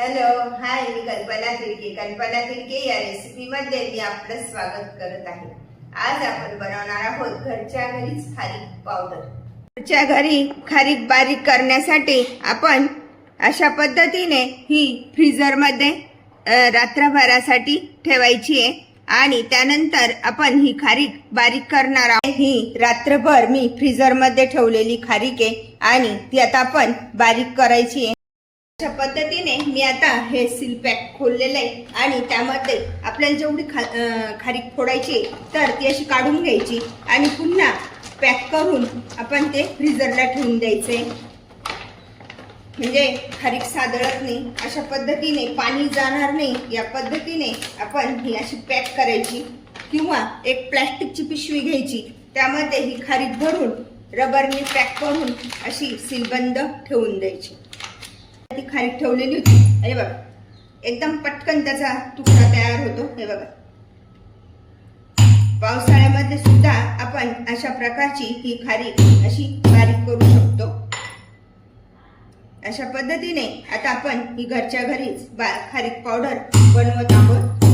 Hello hi मी कल्पना तिरके कल्पना तिरके या रेसिपीमध्ये मी आपलं स्वागत करत आहे. आज आपण बनवणार आहोत घरच्या घरीच खारीक पावडर घरच्या घरी खारीक बारीक करण्यासाठी आपण अशा पद्धतीने ही फ्रीजरमध्ये रात्रभरासाठी ठेवायची आहे. आणि त्यानंतर आपण ही खारीक बारीक करणार आहोत. ही रात्रभर मी फ्रीजरमध्ये ठेवलेली खारीक आहे आणि ती आता आपण बारीक करायची आहे. अशा पद्धतीने मी आता हे सील पॅक खोललेलं आहे. आणि त्यामध्ये आपल्याला जेवढी खा खारीक फोडायची तर ती अशी काढून घ्यायची. आणि पुन्हा पॅक करून आपण ते फ्रीजरला ठेवून द्यायचे. म्हणजे खारीक सादळत नाही. अशा पद्धतीने पाणी जाणार नाही. या पद्धतीने आपण ही अशी पॅक करायची. किंवा एक प्लॅस्टिकची पिशवी घ्यायची. त्यामध्ये ही खारीक भरून रबरने पॅक करून अशी सीलबंद ठेवून द्यायची. ती खारीक ठेवलेली होती. हे बघा. एकदम पटकन त्याचा तुकडा तयार होतो. हे बघा. पावसाळ्यामध्ये सुद्धा आपण अशा प्रकारची ही खारीक अशी बारीक करू शकतो. अशा पद्धतीने आता आपण ही घरच्या घरीच बा खारीक पावडर बनवत आहोत.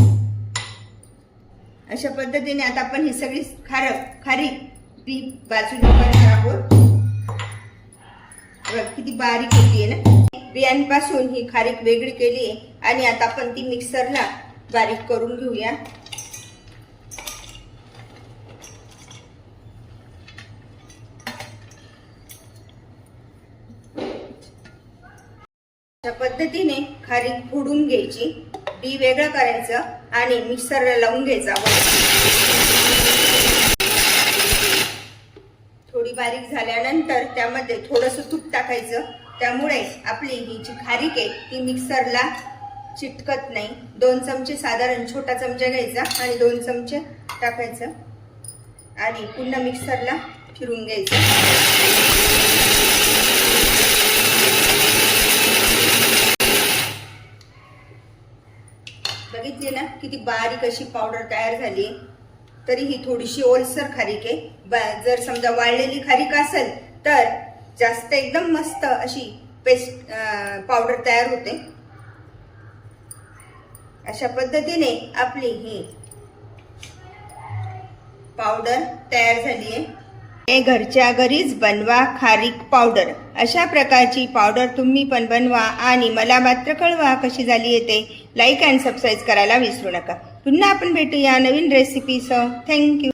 अशा पद्धतीने आता आपण ही सगळी खार खारीक पी बाजूला करणार आहोत. किती बारीक होतीये ना. बियांपासून ही खारीक वेगळी केली आहे आणि आता आपण ती मिक्सरला बारीक करून घेऊया. अशा पद्धतीने खारीक फोडून घ्यायची. बी वेगळं करायचं आणि मिक्सरला लावून घ्यायचं थोडी बारीक झाल्यानंतर त्यामध्ये थोडंसं तूप टाकायचं. त्यामुळे आपली ही जी खारीक आहे ती मिक्सरला चिटकत नाही. दोन चमचे साधारण छोटा चमचा घ्यायचा आणि दोन चमचे टाकायचं. आणि पुन्हा मिक्सरला फिरून घ्यायचं. बघितली ना किती बारीक अशी पावडर तयार झाली. तरी ही थोडीशी ओलसर खारीक आहे जर समजा वाळलेली खारीक असेल तर जास्त एकदम मस्त अशी पेस्ट पावडर तयार होते. अशा पद्धतीने आपली ही पावडर तयार झाली आहे. हे घरच्या घरीच बनवा खारीक पावडर अशा प्रकारची पावडर तुम्ही पण बनवा आणि मला मात्र कळवा कशी झाली येते लाईक अँड सबस्क्राईब करायला विसरू नका. पुन्हा आपण भेटूया नवीन रेसिपीसह थँक्यू